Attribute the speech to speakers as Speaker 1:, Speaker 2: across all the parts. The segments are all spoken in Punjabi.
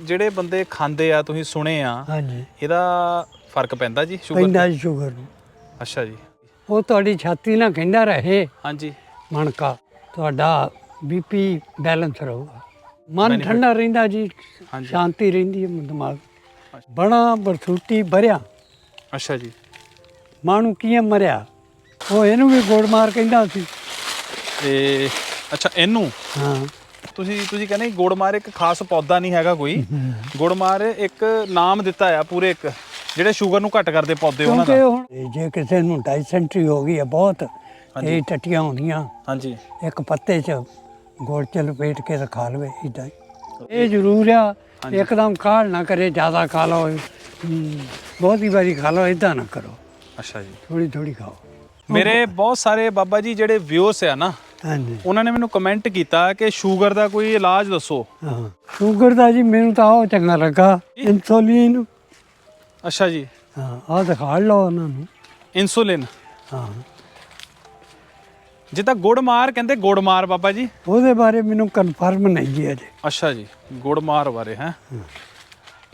Speaker 1: ਜਿਹੜੇ ਬੰਦੇ ਖਾਂਦੇ ਆ ਤੁਸੀਂ ਸੁਣੇ ਆ
Speaker 2: ਹਾਂਜੀ।
Speaker 1: ਇਹਦਾ ਫ਼ਰਕ ਪੈਂਦਾ ਜੀ ਸ਼ੂਗਰ
Speaker 2: ਪੈਂਦਾ ਜੀ ਸ਼ੂਗਰ ਨੂੰ।
Speaker 1: ਅੱਛਾ ਜੀ।
Speaker 2: ਉਹ ਤੁਹਾਡੀ ਛਾਤੀ ਨਾਲ ਕਹਿੰਦਾ ਰਹੇ
Speaker 1: ਹਾਂਜੀ।
Speaker 2: ਮਣਕਾ ਤੁਹਾਡਾ ਬੀਪੀ ਬੈਲੈਂਸ ਰਹੂਗਾ। ਮਨ ਠੰਡਾ ਰਹਿੰਦਾ ਜੀ
Speaker 1: ਹਾਂਜੀ।
Speaker 2: ਸ਼ਾਂਤੀ ਰਹਿੰਦੀ ਹੈ ਦਿਮਾਗ। ਬੜਾ ਬਰਥੂਟੀ ਭਰਿਆ।
Speaker 1: ਅੱਛਾ ਜੀ।
Speaker 2: ਮਾਣੂ ਕੀਏ ਮਰਿਆ? ਉਹ ਇਹਨੂੰ ਵੀ ਗੋੜ ਮਾਰ ਕਹਿੰਦਾ ਸੀ।
Speaker 1: ਤੇ ਅੱਛਾ ਇਹਨੂੰ?
Speaker 2: ਹਾਂ।
Speaker 1: ਤੁਸੀਂ ਤੁਸੀਂ ਕਹਿੰਦੇ ਗੁੜਮਾਰ ਇੱਕ ਖਾਸ ਪੌਦਾ ਨਹੀਂ ਹੈਗਾ ਕੋਈ। ਗੁੜਮਾਰ ਇੱਕ ਨਾਮ ਦਿੱਤਾ ਆ ਪੂਰੇ ਇੱਕ ਜਿਹੜੇ ਸ਼ੂਗਰ ਨੂੰ ਘੱਟ ਕਰਦੇ ਪੌਦੇ ਉਹਨਾਂ ਦਾ।
Speaker 2: ਜੇ ਕਿਸੇ ਨੂੰ ਡਾਈਸੈਂਟਰੀ ਹੋ ਗਈ ਹੈ ਬਹੁਤ ਇਹ ਟੱਟੀਆਂ ਹੁੰਦੀਆਂ।
Speaker 1: ਹਾਂਜੀ।
Speaker 2: ਇੱਕ ਪੱਤੇ 'ਚ ਗੋੜ ਚ ਲਪੇਟ ਕੇ ਤਾਂ ਖਾ ਲਵੇ ਇਦਾਂ ਇਹ ਜ਼ਰੂਰ ਆ ਇੱਕਦਮ ਕਾਲ ਨਾ ਕਰੇ ਜ਼ਿਆਦਾ ਖਾ ਲਓ ਬਹੁਤੀ ਵਾਰੀ ਖਾ ਲਓ ਇਦਾਂ ਨਾ ਕਰੋ।
Speaker 1: ਅੱਛਾ ਜੀ।
Speaker 2: ਥੋੜੀ ਥੋੜੀ ਖਾਓ।
Speaker 1: ਮੇਰੇ ਬਹੁਤ ਸਾਰੇ ਬਾਬਾ ਜੀ ਜਿਹੜੇ ਵਿਊਸ ਆ ਨਾ
Speaker 2: ਹਾਂਜੀ।
Speaker 1: ਉਹਨਾਂ ਨੇ ਮੈਨੂੰ ਕਮੈਂਟ ਕੀਤਾ ਕਿ ਸ਼ੂਗਰ ਦਾ ਕੋਈ ਇਲਾਜ ਦੱਸੋ।
Speaker 2: ਹਾਂ। ਸ਼ੂਗਰ ਦਾ ਜੀ ਮੈਨੂੰ ਤਾਂ ਉਹ ਚੰਗਾ ਲੱਗਾ ਇਨਸੂਲਿਨ
Speaker 1: ਅੱਛਾ ਜੀ।
Speaker 2: ਹਾਂ ਆਹ ਦਿਖਾ ਲਓ ਉਹਨਾਂ ਨੂੰ।
Speaker 1: ਇਨਸੂਲਿਨ
Speaker 2: ਹਾਂ।
Speaker 1: ਜਿੱਦਾਂ ਗੁੜਮਾਰ ਕਹਿੰਦੇ ਗੁੜਮਾਰ ਬਾਬਾ ਜੀ।
Speaker 2: ਉਹਦੇ ਬਾਰੇ ਮੈਨੂੰ ਕਨਫਰਮ ਨਹੀਂ ਜੀ ਅਜੇ।
Speaker 1: ਅੱਛਾ ਜੀ ਗੁੜਮਾਰ ਬਾਰੇ ਹੈ।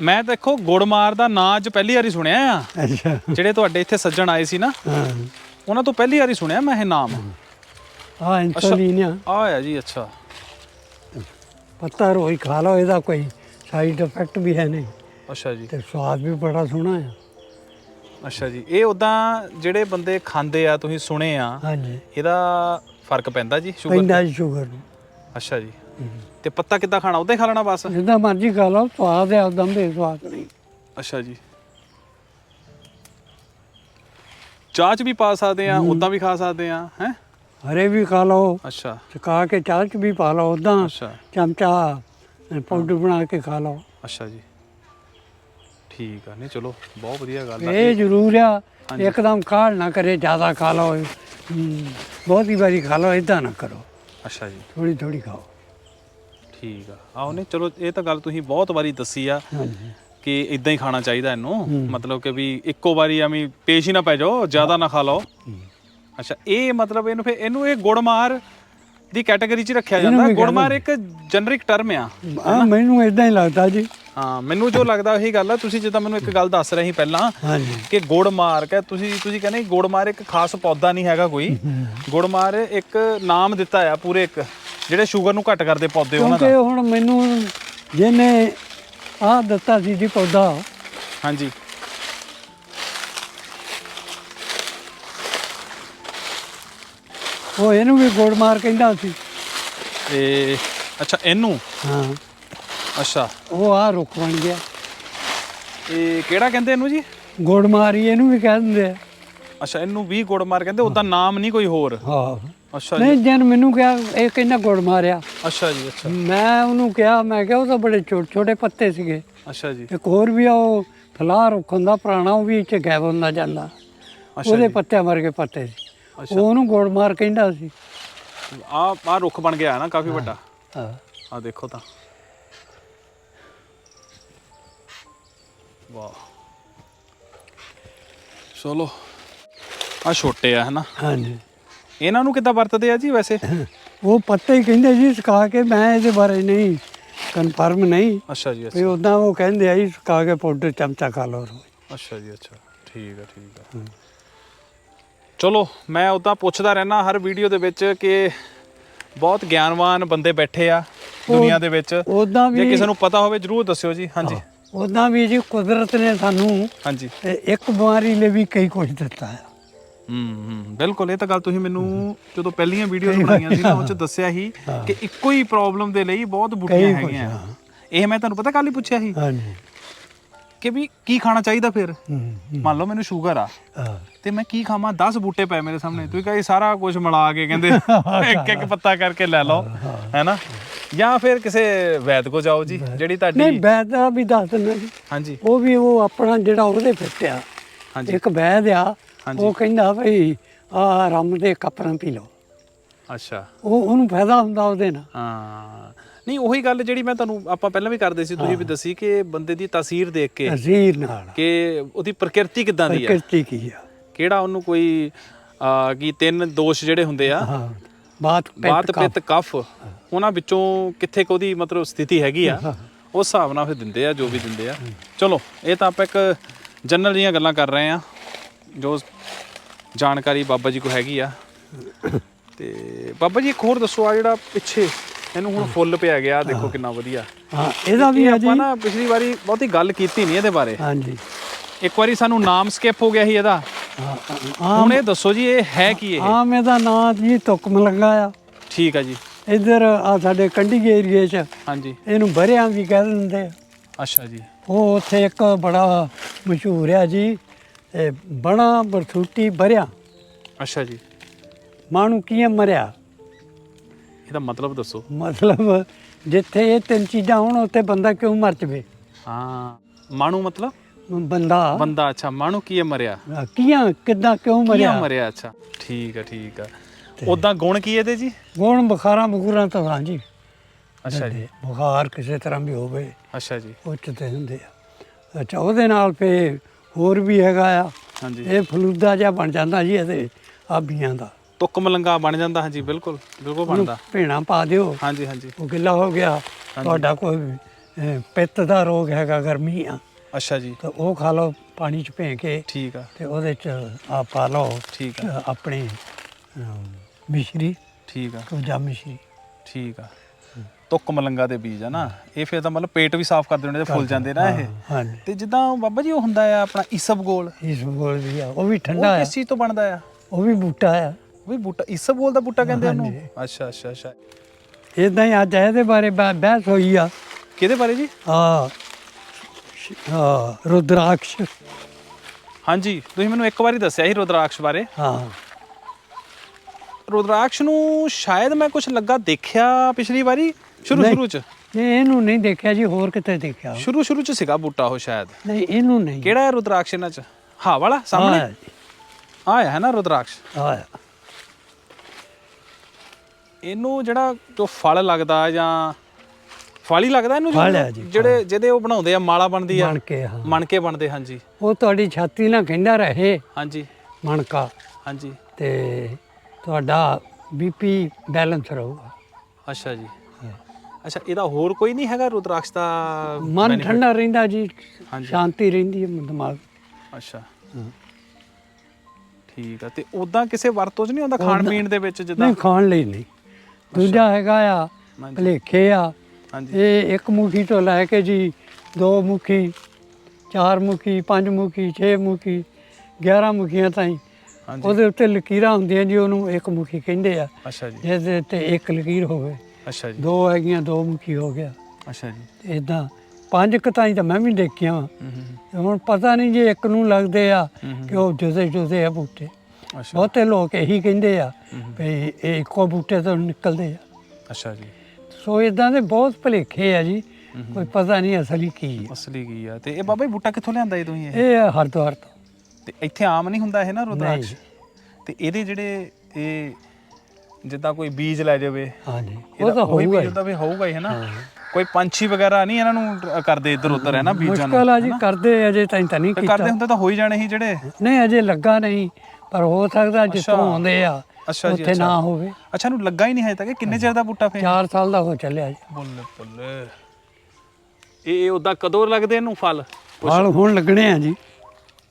Speaker 1: ਮੈਂ ਦੇਖੋ ਗੁੜਮਾਰ ਦਾ ਨਾਂ ਅੱਜ ਪਹਿਲੀ ਵਾਰੀ ਸੁਣਿਆ ਆ।
Speaker 2: ਅੱਛਾ।
Speaker 1: ਜਿਹੜੇ ਤੁਹਾਡੇ ਇੱਥੇ ਸੱਜਣ ਆਏ ਸੀ ਨਾ ਉਹਨਾਂ ਤੋਂ ਪਹਿਲੀ ਵਾਰੀ ਸੁਣਿਆ ਮੈਂ ਇਹ ਨਾਮ।
Speaker 2: ਆਹ ਇਨਸੂਲਿਨ ਆ।
Speaker 1: ਆ ਆ ਜੀ ਅੱਛਾ।
Speaker 2: ਪੱਤਾ ਰੋਜ਼ ਖਾ ਲਓ ਇਹਦਾ ਕੋਈ ਸਾਈਡ ਇਫੈਕਟ ਵੀ ਹੈ ਨਹੀਂ।
Speaker 1: ਅੱਛਾ ਜੀ।
Speaker 2: ਤੇ ਸਵਾਦ ਵੀ ਬੜਾ ਸੋਹਣਾ ਆ।
Speaker 1: ਅੱਛਾ ਜੀ। ਇਹ ਉਦਾਂ ਜਿਹੜੇ ਬੰਦੇ ਖਾਂਦੇ ਆ ਤੁਸੀਂ ਸੁਣੇ ਆ
Speaker 2: ਹਾਂਜੀ।
Speaker 1: ਇਹਦਾ ਫ਼ਰਕ ਪੈਂਦਾ ਜੀ ਸ਼ੂਗਰ
Speaker 2: ਪੈਂਦਾ ਜੀ ਸ਼ੂਗਰ ਨੂੰ।
Speaker 1: ਅੱਛਾ ਜੀ। ਤੇ ਪੱਤਾ ਕਿੱਦਾਂ ਖਾਣਾ ਉਦਾਂ ਹੀ ਖਾ ਲੈਣਾ ਬਸ?
Speaker 2: ਜਿੱਦਾਂ ਮਰਜ਼ੀ ਖਾ ਲਓ ਸਵਾਦ ਹੈ ਉਦਮ ਦੇ ਸਵਾਦ ਨਹੀਂ।
Speaker 1: ਅੱਛਾ ਜੀ। ਚਾਹ ਚ ਵੀ ਪਾ ਸਕਦੇ ਆ ਉਦਾਂ ਵੀ ਖਾ ਸਕਦੇ ਆ ਹੈ?
Speaker 2: ਹਰੇ ਵੀ ਖਾ ਲਓ।
Speaker 1: ਅੱਛਾ।
Speaker 2: ਸੁਕਾ ਕੇ ਚਾਹ ਚ ਵੀ ਪਾ ਲਓ ਉਦਾਂ
Speaker 1: ਅੱਛਾ।
Speaker 2: ਚਮਚਾ ਪਾਊਡਰ ਬਣਾ ਕੇ ਖਾ ਲਓ।
Speaker 1: ਅੱਛਾ ਜੀ। ਠੀਕ ਆ। ਨਹੀਂ ਚਲੋ ਬਹੁਤ ਵਧੀਆ ਗੱਲ ਆ।
Speaker 2: ਇਹ ਜ਼ਰੂਰ ਆ। ਇੱਕਦਮ ਕਾਲ ਨਾ ਕਰੇ ਜ਼ਿਆਦਾ ਖਾ ਲਓ। ਬਹੁਤੀ ਵਾਰੀ ਖਾ ਲਓ ਇਦਾਂ ਨਾ ਕਰੋ।
Speaker 1: ਅੱਛਾ ਜੀ।
Speaker 2: ਥੋੜੀ ਥੋੜੀ ਖਾਓ।
Speaker 1: ਠੀਕ ਆ। ਆਓ ਨਹੀਂ ਚਲੋ ਇਹ ਤਾਂ ਗੱਲ ਤੁਸੀਂ ਬਹੁਤ ਵਾਰੀ ਦੱਸੀ ਆ ਕਿ ਇਦਾਂ ਹੀ ਖਾਣਾ ਚਾਹੀਦਾ ਇਹਨੂੰ। ਮਤਲਬ ਕਿ ਵੀ ਇੱਕੋ ਵਾਰੀ ਐਵੇਂ ਪੇਸ਼ ਹੀ ਨਾ ਪੈ ਜਾਓ ਜ਼ਿਆਦਾ ਨਾ ਖਾ ਲਓ। ਅੱਛਾ ਇਹ ਮਤਲਬ ਇਹਨੂੰ ਫਿਰ ਇਹਨੂੰ ਇਹ ਗੁੜਮਾਰ ਦੀ ਕੈਟਾਗਰੀ 'ਚ ਰੱਖਿਆ ਜਾਂਦਾ। ਗੁੜਮਾਰ ਇੱਕ ਜਨਰਿਕ ਟਰਮ ਆ
Speaker 2: ਆ ਮੈਨੂੰ ਇਦਾਂ ਹੀ ਲੱਗਦਾ ਜੀ।
Speaker 1: ਹਾਂ ਮੈਨੂੰ ਜੋ ਲੱਗਦਾ ਉਹੀ ਗੱਲ ਆ। ਤੁਸੀਂ ਜਿੱਦਾਂ ਮੈਨੂੰ ਇੱਕ ਗੱਲ ਦੱਸ ਰਹੇ ਸੀ ਪਹਿਲਾਂ ਕਿ ਗੁੜ ਮਾਰ ਕੇ ਤੁਸੀਂ ਤੁਸੀਂ ਕਹਿੰਦੇ ਗੁੜ ਮਾਰ ਇੱਕ ਖਾਸ ਪੌਦਾ ਨਹੀਂ ਹੈਗਾ ਕੋਈ। ਗੁੜ ਮਾਰ ਇੱਕ ਨਾਮ ਦਿੱਤਾ ਆ ਪੂਰੇ ਇੱਕ ਜਿਹੜੇ ਸ਼ੂਗਰ ਨੂੰ ਘੱਟ ਕਰਦੇ ਪੌਦੇ ਉਹਨਾਂ
Speaker 2: ਕਿਉਂਕਿ
Speaker 1: ਦਾ
Speaker 2: ਹੁਣ ਮੈਨੂੰ ਜਿਹਨੇ ਆਹ ਦਿੱਤਾ ਸੀ ਜੀ ਪੌਦਾ
Speaker 1: ਹਾਂਜੀ।
Speaker 2: ਉਹ ਇਹਨੂੰ ਵੀ ਗੋੜ ਮਾਰ ਕਹਿੰਦਾ ਸੀ।
Speaker 1: ਤੇ ਅੱਛਾ ਇਹਨੂੰ?
Speaker 2: ਹਾਂ।
Speaker 1: ਅੱਛਾ।
Speaker 2: ਉਹ ਆ ਰੁੱਖ ਬਣ ਗਿਆ।
Speaker 1: ਇਹ ਕਿਹੜਾ ਕਹਿੰਦੇ ਇਹਨੂੰ ਜੀ?
Speaker 2: ਗੋੜ ਮਾਰੀ ਇਹਨੂੰ ਵੀ ਕਹਿ ਦਿੰਦੇ ਆ।
Speaker 1: ਅੱਛਾ ਇਹਨੂੰ ਵੀ ਗੁੜ ਮਾਰ ਕਹਿੰਦੇ ਉਹਦਾ ਨਾਮ ਨਹੀਂ ਕੋਈ ਹੋਰ?
Speaker 2: ਹਾਂ।
Speaker 1: ਅੱਛਾ ਜੀ।
Speaker 2: ਨਹੀਂ ਜਨ ਮੈਨੂੰ ਕਿਹਾ ਇਹ ਕਹਿੰਦਾ ਗੋੜ ਮਾਰਿਆ।
Speaker 1: ਅੱਛਾ ਜੀ ਅੱਛਾ।
Speaker 2: ਮੈਂ ਉਹਨੂੰ ਕਿਹਾ ਮੈਂ ਕਿਹਾ ਉਹ ਤਾਂ ਬੜੇ ਛੋਟੇ ਛੋਟੇ ਪੱਤੇ ਸੀਗੇ।
Speaker 1: ਅੱਛਾ ਜੀ।
Speaker 2: ਇੱਕ ਹੋਰ ਵੀ ਆ ਉਹ ਫਲਾਹ ਰੁੱਖ ਹੁੰਦਾ ਪੁਰਾਣਾ ਉਹ ਵੀ ਇੱਥੇ ਗਾਇਬ ਹੁੰਦਾ ਜਾਂਦਾ।
Speaker 1: ਅੱਛਾ
Speaker 2: ਉਹਦੇ
Speaker 1: ਜੀ।
Speaker 2: ਪੱਤੇ ਸੀ।
Speaker 1: ਅੱਛਾ।
Speaker 2: ਉਹ ਉਹਨੂੰ ਗੋੜ ਮਾਰ ਕਹਿੰਦਾ ਸੀ।
Speaker 1: ਆ ਆ ਰੁੱਖ ਬਣ ਗਿਆ ਨਾ ਕਾਫੀ ਵੱਡਾ।
Speaker 2: ਹਾਂ।
Speaker 1: ਆ ਦੇਖੋ ਤਾਂ। ਵਾਹ। ਚਲੋ। ਆ ਛੋਟੇ ਆ ਹਨਾ?
Speaker 2: ਹਾਂਜੀ।
Speaker 1: ਇਹਨਾਂ ਨੂੰ ਕਿੱਦਾਂ ਵਰਤਦੇ ਆ ਜੀ ਵੈਸੇ?
Speaker 2: ਉਹ ਪੱਤੇ ਹੀ ਕਹਿੰਦੇ ਜੀ ਸੁਕਾ ਕੇ ਮੈਂ ਇਹਦੇ ਬਾਰੇ ਨਹੀਂ ਕਨਫਰਮ ਨਹੀਂ।
Speaker 1: ਅੱਛਾ ਜੀ
Speaker 2: ਵੀ
Speaker 1: ਅੱਛਾ।
Speaker 2: ਉਦਾਂ ਉਹ ਕਹਿੰਦੇ ਆ ਜੀ ਸੁਕਾ ਕੇ ਪਾਊਡਰ ਚਮਚਾ ਖਾ ਲਓ ਰੋਜ਼।
Speaker 1: ਅੱਛਾ ਜੀ ਅੱਛਾ। ਠੀਕ ਆ ਠੀਕ ਆ। ਚਲੋ ਮੈਂ ਉਦਾਂ ਪੁੱਛਦਾ ਰਹਿਣਾ ਹਰ ਵੀਡੀਓ ਦੇ ਵਿੱਚ ਕਿ ਬਹੁਤ ਗਿਆਨਵਾਨ ਬੰਦੇ ਬੈਠੇ ਆ ਦੁਨੀਆ ਦੇ ਵਿੱਚ।
Speaker 2: ਉਦਾਂ
Speaker 1: ਜੇ ਕਿਸੇ ਨੂੰ ਪਤਾ ਹੋਵੇ ਜਰੂਰ ਦੱਸਿਓ ਜੀ। ਹਾਂਜੀ।
Speaker 2: ਉਦਾਂ ਵੀ ਜੀ ਕੁਦਰਤ ਨੇ ਸਾਨੂੰ
Speaker 1: ਹਾਂਜੀ।
Speaker 2: ਇੱਕ ਬਿਮਾਰੀ ਲਈ ਵੀ ਕਈ ਕੁਝ ਦਿੱਤਾ ਹੈ
Speaker 1: ਹੂੰ ਹੂੰ ਬਿਲਕੁਲ ਇਹ ਤਾਂ ਗੱਲ ਤੁਸੀਂ ਮੈਨੂੰ ਜਦੋਂ ਪਹਿਲੀਆਂ ਵੀਡੀਓਜ਼ ਬਣਾਈਆਂ ਸੀ ਨਾ ਉਹ ਚ ਦੱਸਿਆ ਸੀ ਕਿ ਇੱਕੋ ਹੀ ਪ੍ਰੋਬਲਮ ਦੇ ਲਈ ਬਹੁਤ
Speaker 2: ਕੁਝ,
Speaker 1: ਹੈਗੀਆਂ।
Speaker 2: ਹਾਂ।
Speaker 1: ਇਹ ਮੈਂ ਤੁਹਾਨੂੰ ਪਤਾ ਕੱਲ ਹੀ ਪੁੱਛਿਆ ਸੀ।
Speaker 2: ਹਾਂਜੀ।
Speaker 1: ਕਿ ਵੀ ਕੀ ਖਾਣਾ ਚਾਹੀਦਾ ਫਿਰ? ਮੰਨ ਲਓ ਮੈਨੂੰ ਸ਼ੂਗਰ ਆ। ਤੇ ਮੈਂ ਕੀ ਖਾਵਾਂ? 10 ਬੂਟੇ ਪਏ ਮੇਰੇ ਸਾਹਮਣੇ। ਤੁਸੀਂ ਕਹੇ ਸਾਰਾ ਕੁਝ ਮਿਲਾ ਕੇ ਕਹਿੰਦੇ ਇੱਕ ਇੱਕ ਪੱਤਾ ਕਰਕੇ ਲੈ ਲਓ ਹੈਨਾ? ਜਾਂ ਫਿਰ ਕਿਸੇ ਵੈਦ ਕੋ ਜਾਓ ਜੀ ਜਿਹੜੀ
Speaker 2: ਨਹੀਂ
Speaker 1: ਤੁਹਾਡੀ
Speaker 2: ਵੈਦ ਦਾ ਵੀ ਦੱਸ ਦਿੰਦਾ ਜੀ।
Speaker 1: ਹਾਂਜੀ।
Speaker 2: ਉਹ ਵੀ ਉਹ ਆਪਣਾ ਜਿਹੜਾ ਉਹਦੇ ਫਿੱਟ ਆ।
Speaker 1: ਹਾਂਜੀ।
Speaker 2: ਇੱਕ ਵੈਦ ਆ। ਉਹ ਕਹਿੰਦਾ ਭਈ ਆ ਰੰਮ ਦੇ ਕਪਰਾਂ ਪੀ ਲਓ।
Speaker 1: ਅੱਛਾ।
Speaker 2: ਉਹ ਉਹਨੂੰ ਫਾਇਦਾ ਹੁੰਦਾ ਉਹਦੇ ਨਾਲ।
Speaker 1: ਹਾਂ। ਨਹੀਂ ਉਹੀ ਗੱਲ ਜਿਹੜੀ ਮੈਂ ਤੁਹਾਨੂੰ ਆਪਾਂ ਪਹਿਲਾਂ ਵੀ ਕਰਦੇ ਸੀ ਤੁਸੀਂ ਵੀ ਦੱਸੀ ਕਿ ਬੰਦੇ ਦੀ ਤਾਸੀਰ ਦੇਖ ਕੇ
Speaker 2: ਅਜ਼ੀਰ ਨਾਲ।
Speaker 1: ਕਿ ਉਹਦੀ ਪ੍ਰਕਿਰਤੀ ਕਿੱਦਾਂ ਦੀ ਆ?
Speaker 2: ਪ੍ਰਕਿਰਤੀ ਕੀ ਆ?
Speaker 1: ਕਿਹੜਾ ਉਹਨੂੰ ਕੋਈ ਆ ਕੀ ਤਿੰਨ ਦੋਸ਼ ਜਿਹੜੇ ਹੁੰਦੇ ਆ?
Speaker 2: ਹਾਂ ਬਾਤ
Speaker 1: ਬਾਤ
Speaker 2: ਪਿੱਤ
Speaker 1: ਕਫ। ਉਹਨਾਂ ਵਿੱਚੋਂ ਕਿੱਥੇ ਕੁ ਉਹਦੀ ਮਤਲਬ ਸਥਿਤੀ ਹੈਗੀ ਆ ਉਸ ਹਿਸਾਬ ਨਾਲ ਫਿਰ ਦਿੰਦੇ ਆ ਜੋ ਵੀ ਦਿੰਦੇ ਆ। ਚਲੋ ਇਹ ਤਾਂ ਆਪਾਂ ਇੱਕ ਜਨਰਲ ਦੀਆਂ ਗੱਲਾਂ ਕਰ ਰਹੇ ਆ ਜੋ ਜਾਣਕਾਰੀ ਬਾਬਾ ਜੀ ਕੋ ਹੈਗੀ ਆ। ਤੇ ਬਾਬਾ ਜੀ ਇੱਕ ਹੋਰ ਦੱਸੋ ਆ ਜਿਹੜਾ ਪਿੱਛੇ ਇਹਨੂੰ ਹੁਣ ਫੁੱਲ ਪਿਆ ਗਿਆ ਦੇਖੋ ਕਿੰਨਾ ਵਧੀਆ।
Speaker 2: ਹਾਂ ਇਹਦਾ ਵੀ ਹੈ ਜੀ
Speaker 1: ਆਪਾਂ ਨਾ ਪਿਛਲੀ ਵਾਰੀ ਬਹੁਤੀ ਗੱਲ ਕੀਤੀ ਨਹੀਂ ਇਹਦੇ ਬਾਰੇ।
Speaker 2: ਹਾਂਜੀ।
Speaker 1: ਇੱਕ ਵਾਰੀ ਸਾਨੂੰ ਨਾਮ ਸਕਿਪ ਹੋ ਗਿਆ ਸੀ ਇਹਦਾ। ਹੁਣ ਇਹ ਦੱਸੋ ਜੀ ਇਹ ਹੈ ਕੀ ਇਹ?
Speaker 2: ਆਮ ਇਹਦਾ ਨਾਂ ਜੀ ਤੁਕਮ ਲੱਗਾ ਆ।
Speaker 1: ਠੀਕ ਆ ਜੀ।
Speaker 2: ਇੱਧਰ ਆ ਸਾਡੇ ਕੰਢੀ ਏਰੀਏ 'ਚ
Speaker 1: ਹਾਂਜੀ।
Speaker 2: ਇਹਨੂੰ ਬਰਿਆਂ ਵੀ ਕਹਿ ਦਿੰਦੇ ਆ।
Speaker 1: ਅੱਛਾ ਜੀ।
Speaker 2: ਉਹ ਉੱਥੇ ਇੱਕ ਬੜਾ ਮਸ਼ਹੂਰ ਆ ਜੀ ਇਹ ਬਣਾ ਬਰਥੂਟੀ ਬਰਿਆ।
Speaker 1: ਅੱਛਾ ਜੀ।
Speaker 2: ਮਾਣੂ ਕੀਏ ਮਰਿਆ?
Speaker 1: ਇਹਦਾ ਮਤਲਬ ਦੱਸੋ।
Speaker 2: ਮਤਲਬ ਜਿੱਥੇ ਇਹ ਤਿੰਨ ਚੀਜ਼ਾਂ ਹੋਣ ਉੱਥੇ ਬੰਦਾ ਕਿਉਂ ਮਰ ਜਵੇ?
Speaker 1: ਹਾਂ। ਮਾਣੂ ਮਤਲਬ?
Speaker 2: ਬੰਦਾ।
Speaker 1: ਬੰਦਾ ਅੱਛਾ। ਮਾਣੂ ਕੀ ਮਰਿਆ?
Speaker 2: ਕੀਆਂ ਕਿੱਦਾਂ ਕਿਉਂ ਮਰਿਆ?
Speaker 1: ਮਰਿਆ ਅੱਛਾ। ਠੀਕ ਆ ਠੀਕ ਆ। ਉਦਾਂ ਗੁਣ ਕੀ ਇਹਦੇ ਜੀ?
Speaker 2: ਗੁਣ ਬੁਖਾਰਾਂ ਬਖੂਰਾਂ ਤਾਂ ਹਾਂ ਜੀ।
Speaker 1: ਅੱਛਾ ਜੀ।
Speaker 2: ਬੁਖਾਰ ਕਿਸੇ ਤਰ੍ਹਾਂ ਵੀ ਹੋਵੇ
Speaker 1: ਅੱਛਾ ਜੀ।
Speaker 2: ਉਹ 'ਚ ਤੇ ਹੁੰਦੇ ਆ। ਅੱਛਾ ਉਹਦੇ ਨਾਲ ਫੇ ਹੋਰ ਵੀ ਹੈਗਾ ਆ।
Speaker 1: ਹਾਂਜੀ।
Speaker 2: ਇਹ ਫਲੂਦਾ ਜਿਹਾ ਬਣ ਜਾਂਦਾ ਜੀ ਇਹਦੇ ਆਬੀਆਂ ਦਾ।
Speaker 1: ਤੁੱਕ ਮਲੰਗਾ ਬਣ ਜਾਂਦਾ ਹਾਂਜੀ ਬਿਲਕੁਲ ਬਿਲਕੁਲ ਬਣਦਾ।
Speaker 2: ਭੇਣਾ ਪਾ ਦਿਓ।
Speaker 1: ਹਾਂਜੀ ਹਾਂਜੀ।
Speaker 2: ਉਹ ਗਿੱਲਾ ਹੋ ਗਿਆ ਤੁਹਾਡਾ ਕੋਈ ਅਹ, ਪਿੱਤ ਦਾ ਰੋਗ ਹੈਗਾ ਗਰਮੀ ਆ।
Speaker 1: ਅੱਛਾ ਜੀ।
Speaker 2: ਤਾਂ ਉਹ ਖਾ ਲਓ ਪਾਣੀ ਚ ਭੇ ਕੇ।
Speaker 1: ਠੀਕ ਆ।
Speaker 2: ਤੇ ਉਹਦੇ ਚ ਆ ਪਾ ਲਓ
Speaker 1: ਠੀਕ ਆ।
Speaker 2: ਆਪਣੇ ਅਮ, ਮਿਸ਼ਰੀ।
Speaker 1: ਠੀਕ ਆ।
Speaker 2: ਤੋਜਾ ਮਿਸ਼ਰੀ।
Speaker 1: ਠੀਕ ਆ। ਤੁੱਕ ਮਲੰਗਾ ਦੇ ਬੀਜ ਆ ਨਾ ਇਹ ਫਿਰ ਤਾਂ ਮਤਲਬ ਪੇਟ ਵੀ ਸਾਫ਼ ਕਰ ਦੇਣੇ ਤੇ ਫੁੱਲ ਜਾਂਦੇ ਨਾ ਇਹ।
Speaker 2: ਹਾਂਜੀ।
Speaker 1: ਤੇ ਜਿੱਦਾਂ ਬਾਬਾ ਜੀ ਉਹ ਹੁੰਦਾ ਆ ਆਪਣਾ ਇਸਬਗੋਲ
Speaker 2: ਇਸ ਬੋਲ ਵੀ ਆ ਉਹ ਵੀ
Speaker 1: ਉਹ
Speaker 2: ਠੰਡਾ ਆ।
Speaker 1: ਕਿਸ ਚੀਜ਼ ਤੋਂ ਬਣਦਾ ਆ?
Speaker 2: ਉਹ ਵੀ ਬੂਟਾ ਆ।
Speaker 1: ਵੀ ਬੂਟਾ ਇਸਬਗੋਲ ਦਾ ਬੂਟਾ ਕਹਿੰਦੇ ਉਹਨੂੰ?
Speaker 2: ਹਾਂਜੀ।
Speaker 1: ਅੱਛਾ ਅੱਛਾ ਅੱਛਾ।
Speaker 2: ਇਦਾਂ ਹੀ ਅੱਜ ਇਹਦੇ ਬਾਰੇ ਬਹਿ- ਬਹਿਸ ਹੋਈ ਆ।
Speaker 1: ਕਿਹਦੇ ਬਾਰੇ ਜੀ?
Speaker 2: ਆ ਰੁਦਰਾਕਸ਼।
Speaker 1: ਹਾਂਜੀ ਤੁਸੀਂ ਮੈਨੂੰ ਇੱਕ ਵਾਰੀ ਦੱਸਿਆ ਸੀ ਰੁਦਰਾਕਸ਼ ਬਾਰੇ।
Speaker 2: ਹਾਂ।
Speaker 1: ਰੁਦਰਾਕਸ਼ ਨੂੰ ਸ਼ਾਇਦ ਮੈਂ ਕੁਝ ਲੱਗਾ ਦੇਖਿਆ ਪਿਛਲੀ ਵਾਰੀ ਸ਼ੁਰੂ
Speaker 2: ਨਹੀਂ।
Speaker 1: ਸ਼ੁਰੂ ਚ?
Speaker 2: ਇਹ ਇਹਨੂੰ ਨਹੀਂ ਦੇਖਿਆ ਜੀ ਹੋਰ ਕਿਤੇ ਦੇਖਿਆ।
Speaker 1: ਸ਼ੁਰੂ ਸ਼ੁਰੂ ਚ ਸੀਗਾ ਬੂਟਾ ਉਹ ਸ਼ਾਇਦ।
Speaker 2: ਨਹੀਂ ਇਹਨੂੰ ਨਹੀਂ।
Speaker 1: ਕਿਹੜਾ ਹੈ ਰੁਦਰਾਕਸ਼ ਇਹਨਾਂ ਚ? ਹਾਂ ਵਾਲਾ ਸਾਹਮਣੇ?
Speaker 2: ਹਾਂ
Speaker 1: ਆ ਹੈ ਨਾ ਰੁਦਰਾਕਸ਼।
Speaker 2: ਹਾਂ
Speaker 1: ਇਹਨੂੰ ਜਿਹੜਾ ਜੋ ਫਲ ਲੱਗਦਾ ਜਾਂ ਫਲ ਹੀ ਲੱਗਦਾ ਇਹਨੂੰ
Speaker 2: ਫਲ
Speaker 1: ਜਿਹੜਾ-
Speaker 2: ਹੈ ਜੀ,
Speaker 1: ਜਿਹੜੇ ਜਿਹਦੇ ਉਹ ਬਣਾਉਂਦੇ ਆ ਮਾਲਾ ਬਣਦੀ ਆ?
Speaker 2: ਬਣ ਕੇ ਹਾਂ।
Speaker 1: ਮਣਕੇ ਬਣਦੇ ਹਾਂਜੀ।
Speaker 2: ਉਹ ਤੁਹਾਡੀ ਛਾਤੀ ਨਾਲ ਕਹਿੰਦਾ ਰਹੇ।
Speaker 1: ਹਾਂਜੀ।
Speaker 2: ਮਣਕਾ
Speaker 1: ਹਾਂਜੀ।
Speaker 2: ਤੇ ਤੁਹਾਡਾ ਬੀਪੀ ਬੈਲੈਂਸ ਰਹੂਗਾ।
Speaker 1: ਅੱਛਾ ਜੀ। ਅੱਛਾ ਇਹਦਾ ਹੋਰ ਕੋਈ ਨਹੀਂ ਹੈਗਾ ਰੁਦਰਾਕਸ਼ ਦਾ
Speaker 2: ਮਨ
Speaker 1: benefit?
Speaker 2: ਠੰਡਾ ਰਹਿੰਦਾ ਜੀ
Speaker 1: ਹਾਂਜੀ।
Speaker 2: ਸ਼ਾਂਤੀ ਰਹਿੰਦੀ ਹੈ ਦਿਮਾਗ।
Speaker 1: ਅੱਛਾ। ਠੀਕ ਆ ਤੇ ਉਦਾਂ ਕਿਸੇ ਵਰਤੋਂ ਚ ਨਹੀਂ ਹੁੰਦਾ ਖਾਣ ਪੀਣ ਦੇ ਵਿੱਚ ਜਿੱਦਾਂ?
Speaker 2: ਨਹੀਂ ਖਾਣ ਲਈ ਨਹੀਂ। ਦੂਜਾ ਹੈਗਾ ਆ
Speaker 1: ਹਾਂਜੀ।
Speaker 2: ਭਲੇਖੇ ਆ।
Speaker 1: ਹਾਂਜੀ।
Speaker 2: ਇਹ ਇੱਕ ਮੁਖੀ ਤੋਂ ਲੈ ਕੇ ਜੀ ਦੋ ਮੁਖੀ ਚਾਰ ਮੁਖੀ ਪੰਜ ਮੁਖੀ ਛੇ ਮੁਖੀ 11 ਮੁਖੀਆਂ ਤਾਈਂ।
Speaker 1: ਹਾਂਜੀ।
Speaker 2: ਉਹਦੇ ਉੱਤੇ ਲਕੀਰਾਂ ਹੁੰਦੀਆਂ ਜੀ ਉਹਨੂੰ ਇੱਕ ਮੁਖੀ ਕਹਿੰਦੇ ਆ।
Speaker 1: ਅੱਛਾ ਜੀ।
Speaker 2: ਜਿਹਦੇ ਉੱਤੇ ਇੱਕ ਲਕੀਰ ਹੋਵੇ।
Speaker 1: ਅੱਛਾ ਜੀ।
Speaker 2: ਦੋ ਹੈਗੀਆਂ ਦੋ ਮੁਖੀ ਹੋ ਗਿਆ।
Speaker 1: ਅੱਛਾ ਜੀ।
Speaker 2: ਇਦਾਂ ਪੰਜ ਕਤਾਈ ਤਾਂ ਮੈਂ ਵੀ ਦੇਖੀਆਂ। ਵਾਂ।
Speaker 1: ਹੂੰ ਹੂੰ।
Speaker 2: ਤੇ ਹੁਣ ਪਤਾ ਨਹੀਂ ਜੇ ਇੱਕ ਨੂੰ ਲੱਗਦੇ ਆ। ਕਿ ਉਹ ਜੁਦੇ ਜੁਦੇ ਆ ਬੂਟੇ। ਬਹੁਤੇ ਲੋਕ ਇਹੀ ਕਹਿੰਦੇ ਆ। ਵੀ ਇਹ ਇੱਕੋ ਬੂਟੇ ਤੋਂ ਨਿਕਲਦੇ ਆ।
Speaker 1: ਅੱਛਾ ਜੀ।
Speaker 2: ਸੋ ਇਦਾਂ ਦੇ ਬਹੁਤ ਭਲੇਖੇ ਆ ਜੀ ਕੋਈ ਪਤਾ ਨਹੀਂ ਅਸਲੀ ਕੀ ਹੈ
Speaker 1: ਅਸਲੀ ਕੀ ਆ। ਤੇ ਇਹ ਬਾਬਾ ਜੀ ਬੂਟਾ ਕਿੱਥੋਂ ਲਿਆਂਦਾ ਇਹ ਤੁਸੀਂ ਇਹ?
Speaker 2: ਇਹ ਹਰਿਦੁਆਰ ਤੋਂ।
Speaker 1: ਤੇ ਇੱਥੇ ਆਮ ਨਹੀਂ ਹੁੰਦਾ ਇਹ ਨਾ ਰੁਦਰਾਕਸ਼ ਤੇ ਇਹਦੇ ਜਿਹੜੇ ਇਹ ਜਿੱਦਾਂ ਕੋਈ ਬੀਜ ਲੈ ਜਾਵੇ
Speaker 2: ਹਾਂਜੀ ਉਹ ਤਾਂ ਹੋਊਗਾ।
Speaker 1: ਹੁੰਦਾ ਵੀ ਹੋਊਗਾ ਹੀ ਹੈ ਨਾ? ਕੋਈ ਪੰਛੀ ਵਗੈਰਾ ਨਹੀਂ ਇਹਨਾਂ ਨੂੰ ਕਰਦੇ ਇੱਧਰ ਉੱਧਰ ਹੈ ਨਾ ਬੀਜਾਂ ਨੂੰ
Speaker 2: ਮੁਸ਼ਕਲ ਆ ਜੀ ਕਰਦੇ ਅਜੇ ਤਾਈਂ ਤਾਂ ਨਹੀਂ
Speaker 1: ਤੇ
Speaker 2: ਕੀਤਾ।
Speaker 1: ਕਰਦੇ ਹੁੰਦੇ ਤਾਂ ਹੋ ਹੀ ਜਾਣੇ ਸੀ ਜਿਹੜੇ।
Speaker 2: ਨਹੀਂ ਅਜੇ ਲੱਗਾ ਨਹੀਂ। ਪਰ ਹੋ ਸਕਦਾ ਜਿੱਥੋਂ
Speaker 1: ਅੱਛਾ।
Speaker 2: ਆਉਂਦੇ ਆ
Speaker 1: ਅੱਛਾ ਜੀ
Speaker 2: ਉੱਥੇ
Speaker 1: ਅੱਛਾ।
Speaker 2: ਨਾ ਹੋਵੇ।
Speaker 1: ਅੱਛਾ ਨੂੰ ਲੱਗਾ ਹੀ ਨਹੀਂ ਹੈ ਤਾਂ ਕਿ ਕਿੰਨੇ ਚਿਰ ਦਾ ਬੂਟਾ ਫੇ
Speaker 2: 4 ਸਾਲ ਦਾ ਹੋ ਚੱਲਿਆ ਜੀ।
Speaker 1: ਬੱਲੇ ਬੱਲੇ। ਇਹ ਇਹ ਉਦਾਂ ਕਦੋਂ ਲੱਗਦੇ ਇਹਨੂੰ ਫਲ?
Speaker 2: ਫਲ ਹੁਣ ਲੱਗਣੇ ਆ ਜੀ।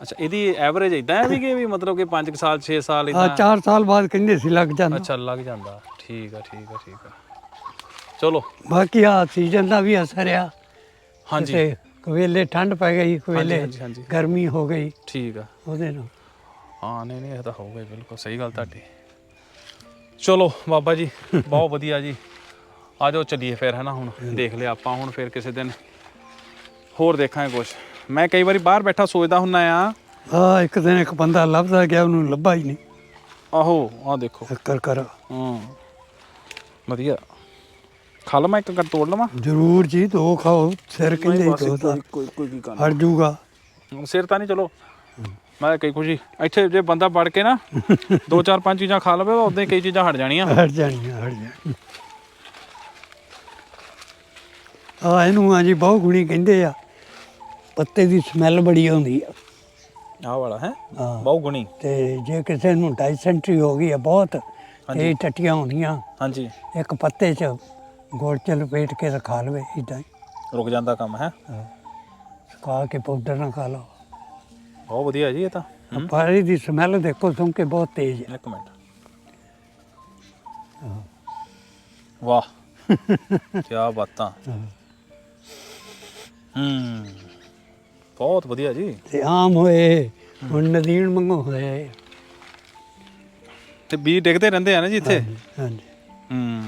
Speaker 1: ਅੱਛਾ ਇਹਦੀ ਐਵਰੇਜ ਇਦਾਂ ਹੈ ਵੀ ਕਿ ਵੀ ਮਤਲਬ ਕਿ 5 ਸਾਲ 6 ਸਾਲ
Speaker 2: ਆ
Speaker 1: ਇਦਾਂ
Speaker 2: 4 ਸਾਲ ਬਾਅਦ ਕਹਿੰਦੇ ਸੀ ਲੱਗ ਜਾਂਦਾ।
Speaker 1: ਅੱਛਾ ਲੱਗ ਜਾਂਦਾ। ਠੀਕ ਆ ਠੀਕ ਆ ਠੀਕ ਆ। ਚਲੋ।
Speaker 2: ਬਾਕੀ ਆ ਸੀਜ਼ਨ ਦਾ ਵੀ ਅਸਰ ਆ।
Speaker 1: ਹਾਂਜੀ।
Speaker 2: ਤੇ ਕਵੇਲੇ ਠੰਡ ਪੈ ਗਈ ਕਵੇਲੇ
Speaker 1: ਹਾਂਜੀ, ਹਾਂਜੀ।
Speaker 2: ਗਰਮੀ ਹੋ ਗਈ।
Speaker 1: ਠੀਕ ਆ।
Speaker 2: ਉਹਦੇ ਨਾਲ।
Speaker 1: ਹਾਂ ਨਹੀਂ ਨਹੀਂ ਇਹ ਤਾਂ ਹੋਊਗਾ ਹੀ ਬਿਲਕੁਲ ਸਹੀ ਗੱਲ ਤੁਹਾਡੀ। ਚਲੋ ਬਾਬਾ ਜੀ ਬਹੁਤ ਵਧੀਆ ਜੀ। ਆ ਜਾਓ ਚੱਲੀਏ ਫਿਰ ਹੈ ਨਾ ਹੁਣ ਦੇਖ ਲਿਆ ਆਪਾਂ ਹੁਣ ਫਿਰ ਕਿਸੇ ਦਿਨ ਹੋਰ ਦੇਖਾਂਗੇ ਕੁਝ ਮੈਂ ਕਈ ਵਾਰੀ ਬਾਹਰ ਬੈਠਾ ਸੋਚਦਾ ਹੁੰਨਾ ਆ।
Speaker 2: ਆ ਇੱਕ ਦਿਨ ਇੱਕ ਬੰਦਾ ਲੱਭਦਾ ਗਿਆ ਉਹਨੂੰ ਲੱਭਾ ਹੀ ਨਹੀਂ।
Speaker 1: ਆਹੋ ਆ ਦੇਖੋ।
Speaker 2: ਕਰ ਕਰ।
Speaker 1: ਹਾਂ ਵਧੀਆ। ਖਾ ਲਵਾਂ ਇੱਕ ਕਰ ਤੋੜ ਲਵਾਂ।
Speaker 2: ਜ਼ਰੂਰ ਜੀ ਦੋ ਖਾਓ ਸਿਰ ਕਹਿੰਦੇ ਹੀ ਦੋ ਤਾਂ
Speaker 1: ਕੋਈ ਕੋਈ ਕੀ ਕਰਨਾ
Speaker 2: ਹਟ ਜੂਗਾ
Speaker 1: ਸਿਰ ਤਾਂ ਨਹੀਂ ਚਲੋ। ਮੈਂ ਕਈ ਖੁਸ਼ੀ ਇੱਥੇ ਜੇ ਬੰਦਾ ਵੜ ਕੇ ਨਾ ਦੋ ਚਾਰ ਪੰਜ ਚੀਜ਼ਾਂ ਖਾ ਲਵੇ ਉਦਾਂ ਕਈ ਚੀਜ਼ਾਂ ਹਟ ਜਾਣੀਆਂ।
Speaker 2: ਹਟ ਜਾਣੀਆਂ ਹਟ ਜਾਣੀਆਂ। ਆ ਇਹਨੂੰ ਆ ਜੀ ਬਹੁ ਗੁਣੀ ਕਹਿੰਦੇ ਆ ਪੱਤੇ ਦੀ ਸਮੈਲ ਬੜੀ ਆਉਂਦੀ ਆ।
Speaker 1: ਆਹ ਵਾਲਾ ਹੈ?
Speaker 2: ਹਾਂ।
Speaker 1: ਬਹੁਤ ਗੁਣੀ।
Speaker 2: ਤੇ ਜੇ ਕਿਸੇ ਨੂੰ ਡਾਈਸੈਂਟਰੀ ਹੋ ਗਈ ਆ ਬਹੁਤ ਇਹ ਟੱਟੀਆਂ ਹੁੰਦੀਆਂ
Speaker 1: ਹਾਂਜੀ।
Speaker 2: ਇੱਕ ਪੱਤੇ 'ਚ ਗੁੜ ਚ ਲਪੇਟ ਕੇ ਤਾਂ ਖਾ ਲਵੇ ਇਦਾਂ ਹੀ।
Speaker 1: ਰੁਕ ਜਾਂਦਾ ਕੰਮ ਹੈ?
Speaker 2: ਹਾਂ। ਸੁਕਾ ਕੇ ਪਾਊਡਰ ਨਾਲ ਖਾ ਲਓ।
Speaker 1: ਬਹੁਤ ਵਧੀਆ ਜੀ ਇਹ ਤਾਂ। ਹੂੰ।
Speaker 2: ਪਰ ਇਹਦੀ ਸਮੈਲ ਦੇਖੋ ਸੁਣ ਕੇ ਬਹੁਤ ਤੇਜ਼ ਹੈ।
Speaker 1: ਇੱਕ ਮਿੰਟ। ਵਾਹ। ਕੀ ਬਾਤਾਂ।
Speaker 2: ਹਾਂ।
Speaker 1: ਹੂੰ ਬਹੁਤ ਵਧੀਆ ਜੀ।
Speaker 2: ਤੇ ਆਮ ਹੋਏ ਹੁਣ ਨਦੀਨ ਮੰਗੋ ਹੋਏ।
Speaker 1: ਤੇ ਬੀ ਡਿੱਗਦੇ ਰਹਿੰਦੇ ਆ ਨਾ ਜੀ ਇੱਥੇ?
Speaker 2: ਹਾਂਜੀ
Speaker 1: ਹੂੰ